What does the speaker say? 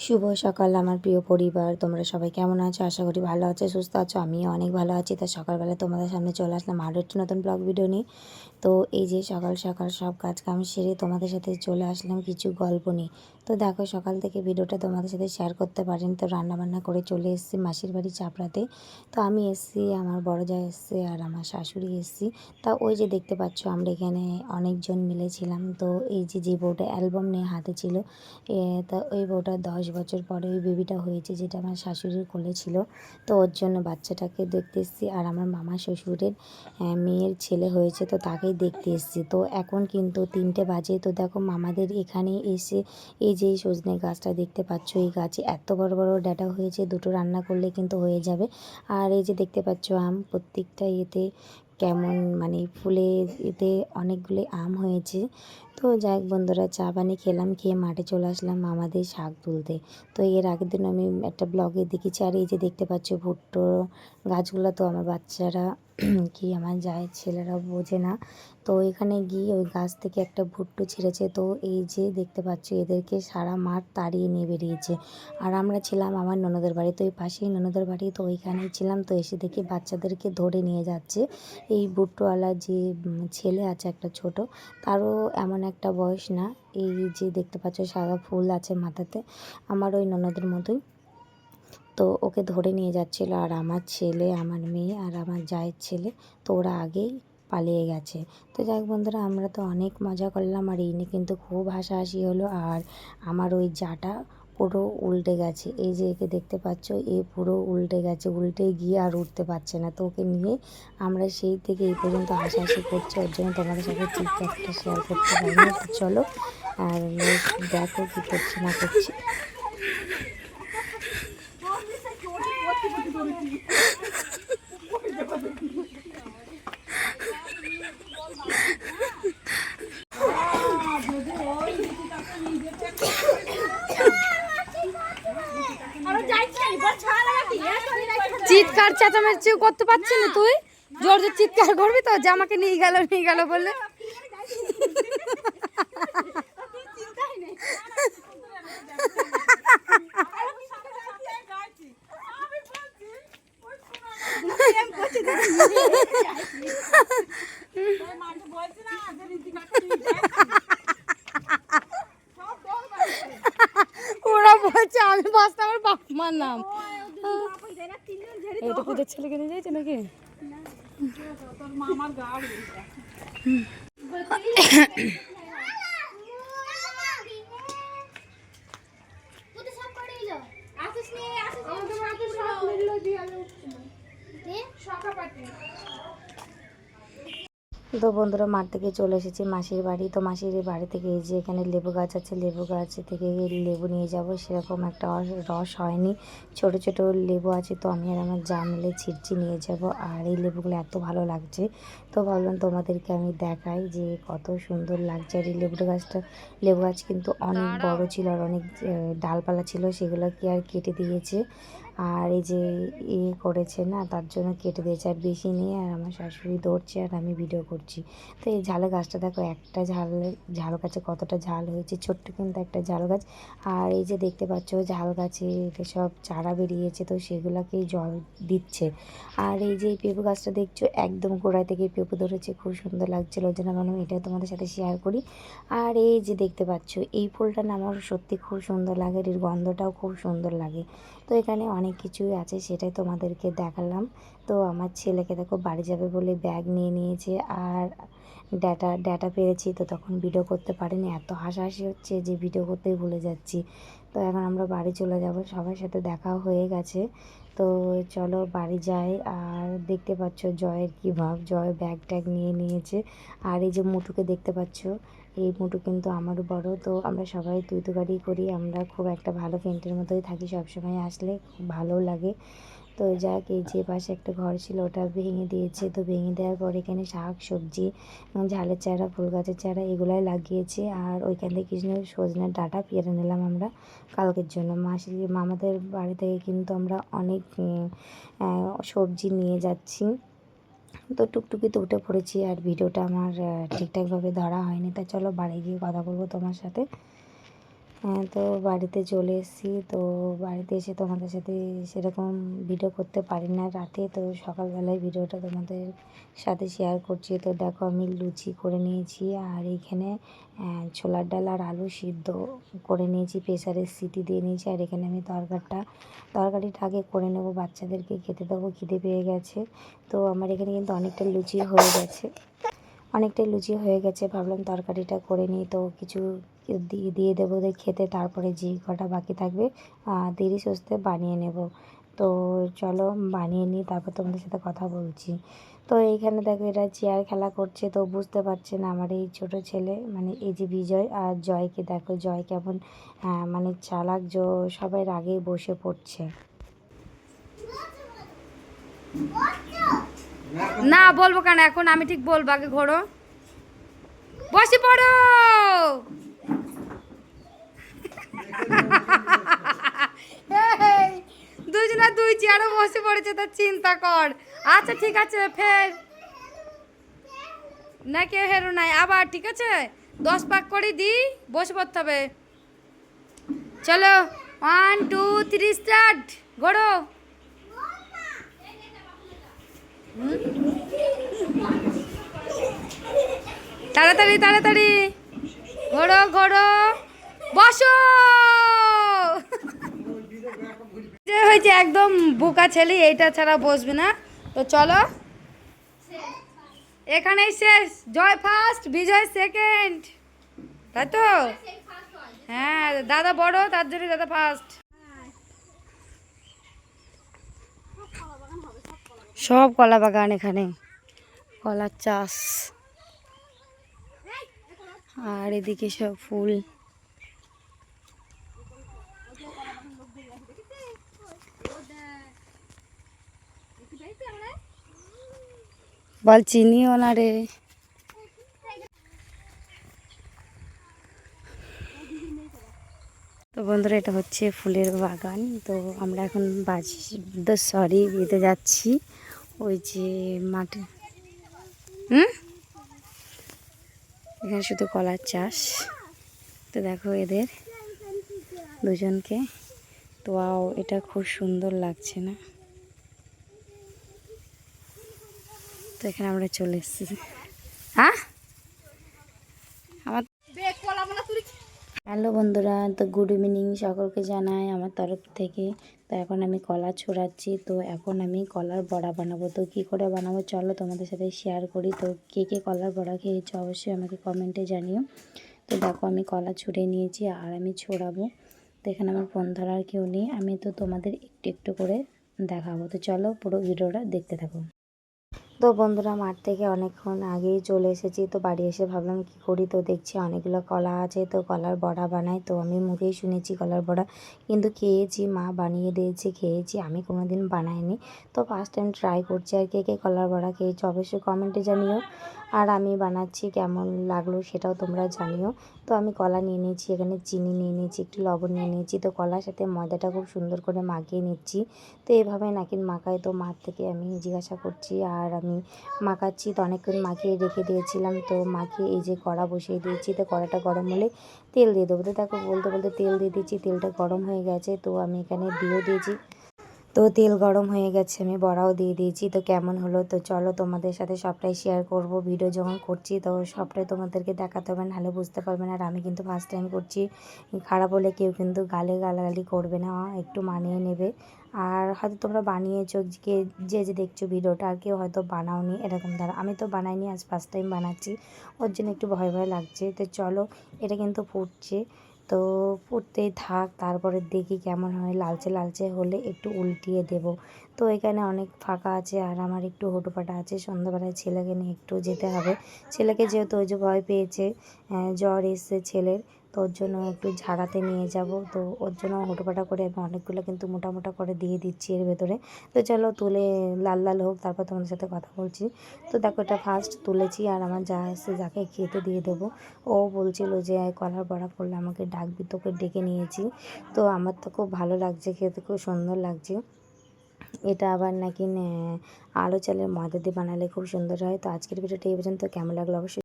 শুভ সকাল আমার প্রিয় পরিবার। তোমরা সবাই কেমন আছো? আশা করি ভালো আছো, সুস্থ আছো। আমিও অনেক ভালো আছি। তা সকালবেলা তোমাদের সামনে চলে আসলাম আরও একটি নতুন ব্লগ ভিডিও নিয়ে। তো এই যে সকাল সকাল সব কাজ কাম সেরে তোমাদের সাথে চলে আসলাম কিছু গল্প নিয়ে। তো দেখো সকাল থেকে ভিডিওটা তোমাদের সাথে শেয়ার করতে পারিনি, তো রান্নাবান্না করে চলে এসেছি মাসির বাড়ি চাপড়াতে। তো আমি এসেছি, আমার বড় যা এসছে আর আমার শাশুড়ি এসেছি। তা ওই যে দেখতে পাচ্ছ আমরা এখানে অনেকজন মিলেছিলাম তো এই যে যে বউটা অ্যালবাম নিয়ে হাতে ছিল তা ওই বউটা দশ বছর পরে ওই বেবিটা হয়েছে, যেটা আমার শাশুড়ির কোলে ছিল। তো ওর জন্য বাচ্চাটাকে দেখতে এসেছি আর আমার মামা শ্বশুরের মেয়ের ছেলে হয়েছে, তো তাকেই দেখতে এসেছি। তো এখন কিন্তু তিনটে বাজে, তো দেখো মামাদের এখানে এসে এই যে এই সজনে গাছটা দেখতে পাচ্ছ, এই গাছে এত বড় বড় ডাটা হয়েছে, দুটো রান্না করলে কিন্তু হয়ে যাবে। আর এই যে দেখতে পাচ্ছ আম, প্রত্যেকটা ইয়েতে কেমন মানে ফুলে এতে অনেকগুলো আম হয়েছে। তো যাই হোক বন্ধুরা, চা পানি খেলাম, খেয়ে মাঠে চলে আসলাম মামাদের শাক তুলতে। তো এর আগের দিন আমি একটা ব্লগে দেখেছি, আর এই যে দেখতে পাচ্ছ ভুট্টো গাছগুলো তো আমার বাচ্চারা কি আমার যায় ছেলেরা বোঝে না। তো এখানে গিয়ে ওই গাছ থেকে একটা ভুট্টো ছিঁড়েছে। তো এই যে দেখতে পাচ্ছ, এদেরকে সারা মাঠ তাড়িয়ে নিয়ে বেরিয়েছে। আর আমরা ছিলাম আমার ননদের বাড়ি, তো এই পাশেই ননদের বাড়ি, তো ওইখানেই ছিলাম। তো এসে দেখি বাচ্চাদেরকে ধরে নিয়ে যাচ্ছে। এই ভুট্টোওয়ালা যে ছেলে আছে একটা ছোট, তারও এমন একটা বয়স না। এই যে দেখতে পাচ্ছ, সাদা ফুল আছে মাথাতে। আমার ওই ননদের মতোই। তো ওকে ধরে নিয়ে যাচ্ছিল। আর আমার ছেলে, আমার মেয়ে আর আমার জায়ের ছেলে তো ওরা আগেই পালিয়ে গেছে। তো যাই বন্ধুরা, আমরা তো অনেক মজা করলাম আর এই নিয়ে কিন্তু খুব হাসাহাসি হলো। আর আমার ওই জাটা পুরো উল্টে গেছে। এই যে একে দেখতে পাচ্ছ, এ পুরো উল্টে গেছে, উল্টে গিয়ে আর উঠতে পারছে না। তো ওকে নিয়ে আমরা সেই থেকে এই পর্যন্ত হাসাহাসি করছি। ওর জন্য তোমাদের সাথে চিৎকারটা শেয়ার করতে পারিনি। চলো, আর দেখো কী করছি না করছি। চিৎকার চেঁচামেচি করতে পারছি না তুই? জোর জোর চিৎকার করবি তো? যে আমাকে নিয়ে গেল নিয়ে গেল বলে ওরা বলছে আমি বাসটা আমার বাপ মার নাম। এটা পুজোর ছেলেকে নিয়ে যাইছে নাকি? তো বন্ধুরা, মাঠ থেকে চলে এসেছি মাসির বাড়ি। তো মাসির বাড়ি থেকে এই যে এখানে লেবু গাছ আছে, লেবু গাছ থেকে লেবু নিয়ে যাব। সেরকম একটা রস- হয়নি। ছোট ছোট লেবু আছে, তো আমি আর আমার যা মিলে ছিটছি নিয়ে যাব। আর এই লেবুগুলো এত ভালো লাগছে তো ভাবলাম তোমাদেরকে আমি দেখাই যে কত সুন্দর লাগছে আর এই লেবু গাছটা। লেবু গাছ কিন্তু অনেক বড় ছিল আর অনেক ডালপালা ছিল সেগুলো কি আর কেটে দিয়েছে? আর এই যে এ করেছে না তার জন্য কেটে দিয়েছে আর বেশি নিয়ে আর আমার শাশুড়ি ধরছে আর আমি ভিডিও করছি। তো এই ঝাল গাছটা দেখো একটা ঝাল ঝাল গাছে কতটা ঝাল হয়েছে ছোট্ট কিন্তু একটা ঝাল গাছ। আর এই যে দেখতে পাচ্ছ ঝাল গাছে সব চারা বেরিয়েছে তো সেগুলোকেই জল দিচ্ছে। আর এই যে পেঁপে গাছটা দেখছ একদম গোড়ায় থেকে পেঁপে ধরেছে খুব সুন্দর লাগছিল। ওই জন্য ভাবলাম এটা তোমাদের সাথে শেয়ার করি। আর এই যে দেখতে পাচ্ছ, এই ফুলটা না আমার সত্যি খুব সুন্দর লাগে, এর গন্ধটাও খুব সুন্দর লাগে। তো এখানে অনেক কিছুই আছে, সেটাই তোমাদেরকে দেখালাম। তো আমার ছেলেকে দেখো বাড়ি যাবে বলে ব্যাগ নিয়ে নিয়েছে, আর ডাটা ডাটা পেরেছি তো তখন ভিডিও করতে পারিনি, এত হাসাহাসি হচ্ছে যে ভিডিও করতেই ভুলে যাচ্ছি। তো এখন আমরা বাড়ি চলে যাব, সবার সাথে দেখা হয়ে গেছে। তো চলো বাড়ি যাই। আর দেখতে পাচ্ছ জয়ের কী ভাব। জয় ব্যাগ ট্যাগ নিয়ে নিয়েছে। আর এই যে মুটুকে দেখতে পাচ্ছ, এই মুটু কিন্তু আমারও বড়। তো আমরা সবাই তুই তো গাড়ি করি। আমরা খুব একটা ভালো ফ্রেন্ডের মতোই থাকি সবসময়। আসলে খুব ভালো লাগে। তো যাক, এই যে পাশে একটা ঘর ছিল, ওটা ভেঙে দিয়েছে। তো ভেঙে দেওয়ার পর এখানে শাক, সবজি ঝালের চারা, ফুল গাছের চারা এগুলাই লাগিয়েছে। আর ওইখান থেকে কিছু সজনের ডাটা পেরে নিলাম আমরা কালকের জন্য। মাসি, মামাদের বাড়ি থেকে কিন্তু আমরা অনেক সবজি নিয়ে যাচ্ছি। তো টুকটুকিতে উঠে পড়েছি আর ভিডিওটা আমার ঠিকঠাকভাবে ধরা হয়নি। তা চলো বাড়ি গিয়ে কথা বলব তোমার সাথে। তো বাড়িতে চলে এসেছি। তো বাড়িতে এসে তোমাদের সাথে সেরকম ভিডিও করতে পারি না রাতে। তো সকালবেলায় ভিডিওটা তোমাদের সাথে শেয়ার করছি। তো দেখো আমি লুচি করে নিয়েছি আর এইখানে আহ, ছোলার ডাল আর আলু সিদ্ধ করে নিয়েছি। প্রেসারের সিটি দিয়ে নিয়েছি আর এখানে আমি তরকারিটা তরকারিটা আগে করে নেব। বাচ্চাদেরকে খেতে দেবো খিদে পেয়ে গেছে। তো আমার এখানে কিন্তু অনেকটা লুচি হয়ে গেছে। অনেকটাই লুচি হয়ে গেছে। ভাবলাম তরকারিটা করে নিই। তো কিছু দিয়ে দেবো ওদের খেতে। তারপরে যে কটা বাকি থাকবে দেরি সুস্থে বানিয়ে নেব। তো চলো বানিয়ে নিই, তারপর তোমাদের সাথে কথা বলছি। তো এইখানে দেখো এরা চেয়ার খেলা করছে। তো বুঝতে পারছে না আমার এই ছোট ছেলে মানে এই যে বিজয় আর জয়কে দেখো, জয় কেমন মানে চালাক জ, সবাই আগেই বসে পড়ছে। না বলব কেন? এখন আমি ঠিক বলব, আগে ঘোরো। বসে পড়ো! দুজনা দুই চেয়ারও বসে পড়েছে, তো চিন্তা কর। আচ্ছা ঠিক আছে, ফের। না, কেউ হেরো নাই। আবার, ঠিক আছে? দশ পাক করে দি বসে পড়তে হবে। চলো ওয়ান টু থ্রি স্টার্ট ঘোরো। তাড়াতাড়ি তাড়াতাড়ি। ঘোরো ঘোরো বসো! যে হয়েছে একদম বোকা ছেলে, এইটা ছাড়া বসবে না। তো চলো। এখানেই শেষ। Joy first, Bijoy second. তাই তো? হ্যাঁ দাদা বড়, তার জন্য দাদা ফার্স্ট। সব কলা বাগান এখানে। কলার চাষ। আর এদিকে সব ফুল। বল, চিনিও না রে। তো বন্ধুরা, এটা হচ্ছে ফুলের বাগান। তো আমরা এখন বাজি সরি বিয়েতে যাচ্ছি। ওই যে মাঠে। হুম? এখানে শুধু কলার চাষ। তো দেখো এদের দুজনকে। তো আও এটা খুব সুন্দর লাগছে না? তো এখানে আমরা চলে এসেছি। হ্যাঁ হ্যালো বন্ধুরা, তো গুড ইভিনিং সকলকে জানাই আমার তরফ থেকে। তো এখন আমি কলা ছোড়াচ্ছি, তো এখন আমি কলার বড়া বানাবো। তো কী করে বানাবো চলো তোমাদের সাথে শেয়ার করি। তো কে কে কলার বড়া খেয়েছো অবশ্যই আমাকে কমেন্টে জানিও। তো দেখো আমি কলা ছুঁড়ে নিয়েছি আর আমি ছড়াবো। তো এখানে আমার ফোন ধরার কেউ নেই, আমি তো তোমাদের একটু একটু করে দেখাবো। তো চলো পুরো ভিডিওটা দেখতে থাকো। তো বন্ধুরা মাঠ থেকে অনেকক্ষণ আগেই চলে এসেছি, তো বাড়ি এসে ভাবলাম কি করি? তো দেখছি অনেকগুলো কলা আছে, তো কলার বড়া বানাই। তো আমি মুখেই শুনেছি কলার বড়া, কিন্তু খেয়েছি, মা বানিয়ে দিয়েছে, খেয়েছি, আমি কোনোদিন বানাইনি। তো ফার্স্ট টাইম ট্রাই করছি আর কে কে কলার বড়া খেয়েছি, অবশ্যই কমেন্টে জানিও। আর আমি বানাচ্ছি কেমন লাগল সেটাও তোমরা জানিও। তো আমি কলা নিয়ে নিয়েছি, এখানে চিনি নিয়ে নিয়েছি, একটু লবণ নিয়ে নিয়েছি, তো কলার সাথে ময়দাটা খুব সুন্দর করে মাখিয়ে নিচ্ছি। তো এভাবে নাকি মাখাই তো মার থেকে আমি জিজ্ঞাসা করছি, আর আমি মাখাচ্ছি, তো অনেকক্ষণ মাখিয়ে রেখে দিয়েছিলাম। তো মাখিয়ে এই যে কড়া বসিয়ে দিয়েছি, তো কড়াটা গরম হলে তেল দিয়ে দেবো। তো দেখো, বলতে বলতে তেল দিয়ে দিয়েছি, তেলটা গরম হয়ে গেছে। তো আমি এখানে দিয়েও দিয়েছি। তো তেল গরম হয়ে গেছে, আমি বড়াও দিয়ে দিয়েছি। তো কেমন হলো? তো চলো তোমাদের সাথে সবটাই শেয়ার করব। ভিডিও যখন করছি, তো সবটাই তোমাদেরকে দেখাতে হবে, নাহলে বুঝতে পারবে না। আর আমি কিন্তু ফার্স্ট টাইম করছি। খারাপ হলে কেউ কিন্তু গালে গালাগালি করবে না, একটু মানিয়ে নেবে। আর হয়তো তোমরা বানিয়েছো যে যে যে দেখছ ভিডিওটা, আর কেউ হয়তো বানাওনি এরকম ধরো আমি তো বানাইনি, আজ ফার্স্ট টাইম বানাচ্ছি। ওর জন্য একটু ভয় ভয় লাগছে। তো চলো, এটা কিন্তু ফুটছে। তো ফুটতেই থাক, তারপরে দেখি কেমন হয়। লালচে লালচে হলে একটু উল্টিয়ে দেব। তো এখানে অনেক ফাঁকা আছে আর আমার একটু হুটোপাটা আছে। সন্ধ্যাবেলায় ছেলেকে নিয়ে একটু যেতে হবে। ছেলেকে যেহেতু ওই যে ভয় পেয়েছে জ্বর এসছে ছেলের তো ওর জন্য একটু ঝাড়াতে নিয়ে যাব। তো ওর জন্য হুটোপাটা করে আমি অনেকগুলো কিন্তু মোটা মোটা করে দিয়ে দিচ্ছি এর ভেতরে। তো চলো তুলে লাল লাল হোক, তারপর তোমাদের সাথে কথা বলছি। তো দেখো এটা ফার্স্ট তুলেছি আর আমার যা এসে যাকে খেতে দিয়ে দেবো। ও বলছিল যে কলার বড়া করলে আমাকে ডাকবি, তোকে ডেকে নিয়েছি। তো আমার তো খুব ভালো লাগছে, খেতে খুব সুন্দর লাগছে। এটা আবার নাকি আলো চালের ময়দা দিয়ে বানালে খুব সুন্দর হয়। তো আজকের ভিডিওটা এই পর্যন্ত। কেমন লাগল অবশ্যই